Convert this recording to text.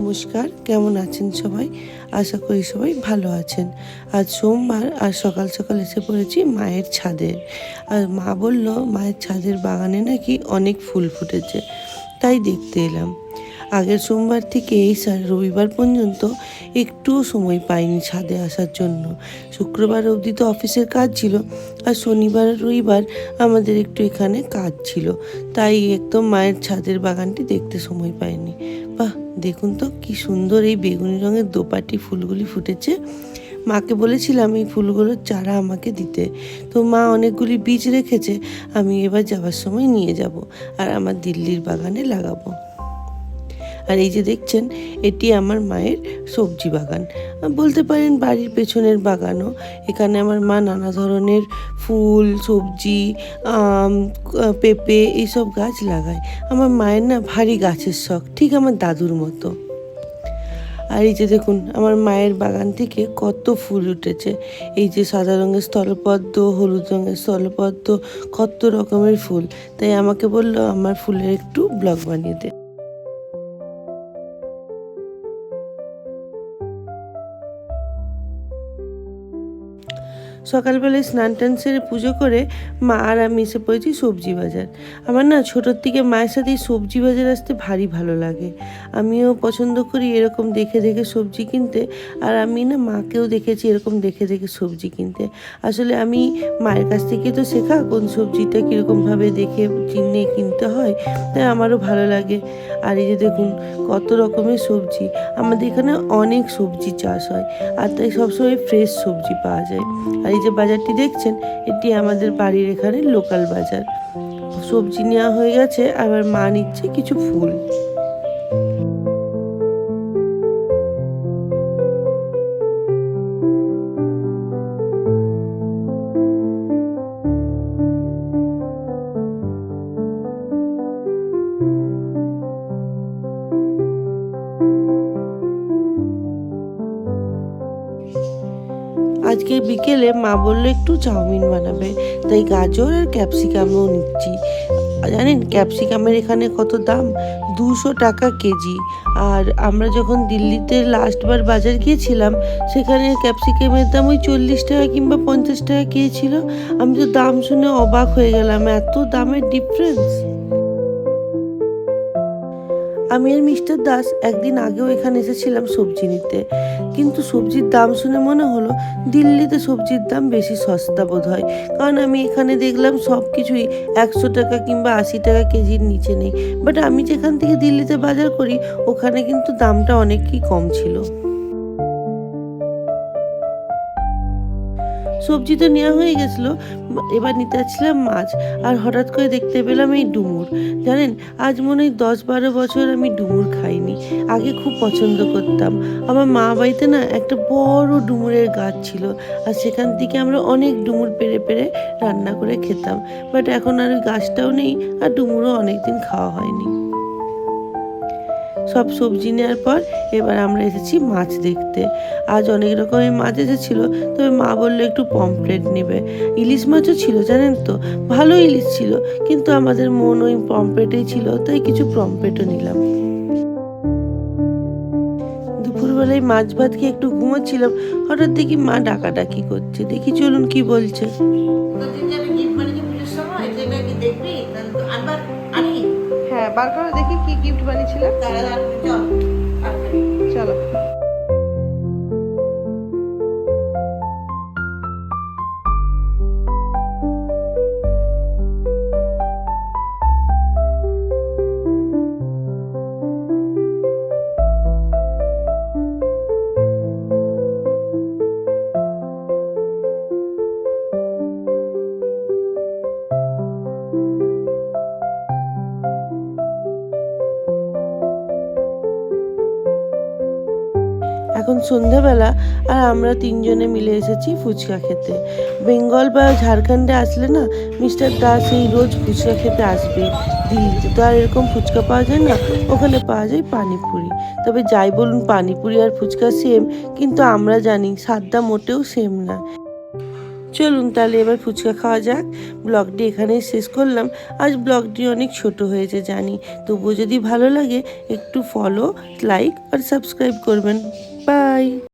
নমস্কার, কেমন আছেন সবাই? আশা করি সবাই ভালো আছেন। আজ সোমবার আর সকাল সকাল এসে পড়েছি মায়ের ছাদের আর মা বলল, মায়ের ছাদের বাগানে নাকি অনেক ফুল ফুটেছে। তাই দেখতে এলাম। আগের সোমবার থেকে এই রবিবার পর্যন্ত একটুও সময় পাইনি ছাদে আসার জন্য। শুক্রবার অবধি তো অফিসের কাজ ছিল আর শনিবার, রবিবার আমাদের একটু এখানে কাজ ছিল। তাই একদম মায়ের ছাদের বাগানটি দেখতে সময় পাইনি। বাহ, দেখুন তো কি সুন্দর এই বেগুনি রঙের দোপাটি ফুলগুলি ফুটেছে। মাকে বলেছিলাম এই ফুলগুলোর চারা আমাকে দিতে। তো মা অনেকগুলি বীজ রেখেছে, আমি এবার যাবার সময় নিয়ে যাব আর আমার দিল্লির বাগানে লাগাবো। আর এই যে দেখছেন, এটি আমার মায়ের সবজি বাগান। বলতে পারেন বাড়ির পেছনের বাগানও। এখানে আমার মা নানা ধরনের ফুল, সবজি, আম পেঁপে এইসব গাছ লাগায়। আমার মায়ের না ভারী গাছের শখ, ঠিক আমার দাদুর মতো। আর এই যে দেখুন, আমার মায়ের বাগান থেকে কত ফুল উঠেছে। এই যে সাদা রঙের স্থলপদ্ম, হলুদ রঙের স্থলপদ্ম, কত রকমের ফুল। তাই আমাকে বলল, আমার ফুলের একটু ব্লগ বানিয়ে দে। সকালবেলায় স্নান টান সেরে পুজো করে মা আর আমি এসে পড়েছি সবজি বাজার। আমার না ছোটোর থেকে মায়ের সাথে সবজি বাজার আসতে ভারী ভালো লাগে। আমিও পছন্দ করি এরকম দেখে দেখে সবজি কিনতে আর আমি না মাকেও দেখেছি এরকম দেখে দেখে সবজি কিনতে। আসলে আমি মায়ের কাছ থেকে তো শেখা কোন সবজিটা কীরকমভাবে দেখে চিনে কিনতে হয়, তাই আমারও ভালো লাগে। আর এই যে দেখুন কত রকমের সবজি, আমাদের এখানে অনেক সবজি চাষ হয়, আর তাই সবসময় ফ্রেশ সবজি পাওয়া যায়। আর এই যে বাজারটি দেখছেন, এটি আমাদের বাড়ির এখানে লোকাল বাজার। সবজি নেওয়া হয়ে গেছে, আবার মা নিচ্ছে কিছু ফুল। আজকে বিকেলে মা বলল, একটু চাউমিন বানাবে। তাই গাজর আর ক্যাপসিকামও নিচ্ছি। জানেন, ক্যাপসিকামের এখানে কত দাম? দুশো টাকা কেজি। আর আমরা যখন দিল্লিতে লাস্টবার বাজার গিয়েছিলাম, সেখানে ক্যাপসিকামের দাম ওই চল্লিশ টাকা কিংবা পঞ্চাশ টাকা কেজি ছিল। আমি তো দাম শুনে অবাক হয়ে গেলাম, এত দামের ডিফারেন্স আমি আর মিস্টার দাস একদিন আগেও এখানে এসেছিলাম সবজি নিতে। কিন্তু সবজির দাম শুনে মনে হলো দিল্লিতে সবজির দাম বেশি সস্তা বোধ হয় কারণ আমি এখানে দেখলাম সব কিছুই একশো টাকা কিংবা আশি টাকা কেজির নিচে নেই। বাট আমি যেখান থেকে দিল্লিতে বাজার করি, ওখানে কিন্তু দামটা অনেকই কম ছিল। সবজি তো নেওয়া হয়ে গেছিল। এবার নিতে যাচ্ছিলাম মাছ, আর হঠাৎ করে দেখতে পেলাম এই ডুমুর। জানেন, আজ মনে হয় দশ বারো বছর আমি ডুমুর খাইনি। আগে খুব পছন্দ করতাম। আমার মা বাড়িতে না একটা বড় ডুমুরের গাছ ছিল, আর সেখান থেকে আমরা অনেক ডুমুর পেরে পেরে রান্না করে খেতাম। বাট এখন আর গাছটাও নেই, আর ডুমুরও অনেকদিন খাওয়া হয়নি। সব সবজি নেওয়ার পর এবার আমরা এসেছি মাছ দেখতে। আজ অনেক রকমের মাছ এসেছিল, তবে মা বলল একটু পমফ্রেট নেবে। ইলিশ মাছও ছিল, জানেন তো? ভালো ইলিশ ছিল, কিন্তু আমাদের মন ওই পমফ্রেটেই ছিল, তাই কিছু পমফ্রেটও নিলাম। দুপুরবেলায় মাছ ভাত খেয়ে একটু ঘুমোচ্ছিলাম, হঠাৎ দেখি মা ডাকাডাকি করছে। দেখি চলুন কি বলছে। হ্যাঁ বার করে দেখি কি গিফট বানিয়েছিলাম চল। এখন সন্ধ্যাবেলা আর আমরা তিনজনে মিলে এসেছি ফুচকা খেতে। বেঙ্গল বা ঝাড়খণ্ডে আসলে না, মিস্টার দাস এই রোজ ফুচকা খেতে আসবে। দিল্লিতে তো আর এরকম ফুচকা পাওয়া যায় না, ওখানে পাওয়া যায় পানিপুরি। তবে যাই বলুন, পানিপুরি আর ফুচকা সেম কিন্তু আমরা জানি স্বাদটা মোটেও সেম না। চলুন তাহলে এবার ফুচকা খাওয়া যাক। ব্লগটি এখানেই শেষ করলাম। আজ ব্লগটি অনেক ছোট হয়েছে জানি। তবুও যদি ভালো লাগে, একটু ফলো লাইক আর সাবস্ক্রাইব করবেন। Bye!